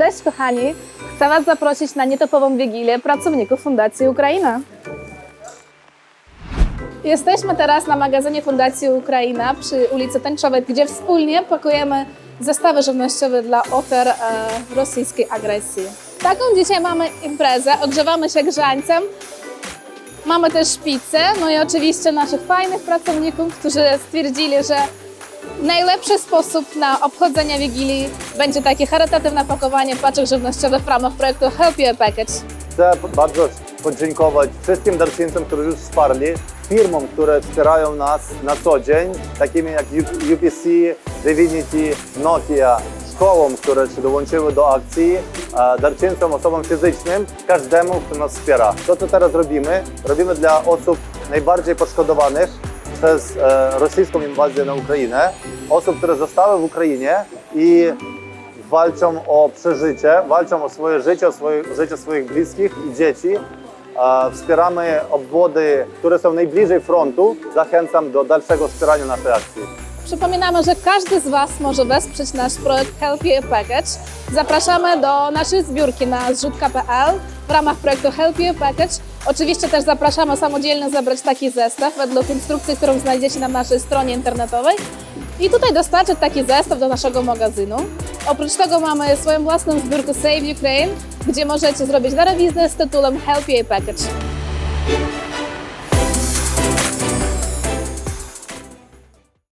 Cześć kochani! Chcę Was zaprosić na nietopową wigilię pracowników Fundacji Ukraina. Jesteśmy teraz na magazynie Fundacji Ukraina przy ulicy Tęczowej, gdzie wspólnie pakujemy zestawy żywnościowe dla ofiar e, rosyjskiej agresji. Taką dzisiaj mamy imprezę, ogrzewamy się grzańcem, mamy też szpicę, no i oczywiście naszych fajnych pracowników, którzy stwierdzili, że najlepszy sposób na obchodzenie Wigilii będzie takie charytatywne pakowanie paczek żywnościowych w ramach projektu Help You Package. Chcę bardzo podziękować wszystkim darczyńcom, którzy już wsparli, firmom, które wspierają nas na co dzień, takimi jak UPC, Divinity, Nokia, szkołom, które się dołączyły do akcji, darczyńcom, osobom fizycznym, każdemu, kto nas wspiera. To, co teraz robimy, robimy dla osób najbardziej poszkodowanych przez e, rosyjską inwazję na Ukrainę, osób, które zostały w Ukrainie i walczą o przeżycie, walczą o swoje życie, o swoje, życie swoich bliskich i dzieci. E, Wspieramy obwody, które są najbliżej frontu. Zachęcam do dalszego wspierania naszej akcji. Przypominamy, że każdy z Was może wesprzeć nasz projekt a Package. Zapraszamy do naszej zbiórki na zrzutka.pl w ramach projektu a Package. Oczywiście też zapraszamy samodzielnie zebrać taki zestaw według instrukcji, którą znajdziecie na naszej stronie internetowej. I tutaj dostarczyć taki zestaw do naszego magazynu. Oprócz tego mamy swoją własną zbiórkę Save Ukraine, gdzie możecie zrobić darowiznę z tytułem Help You a Package.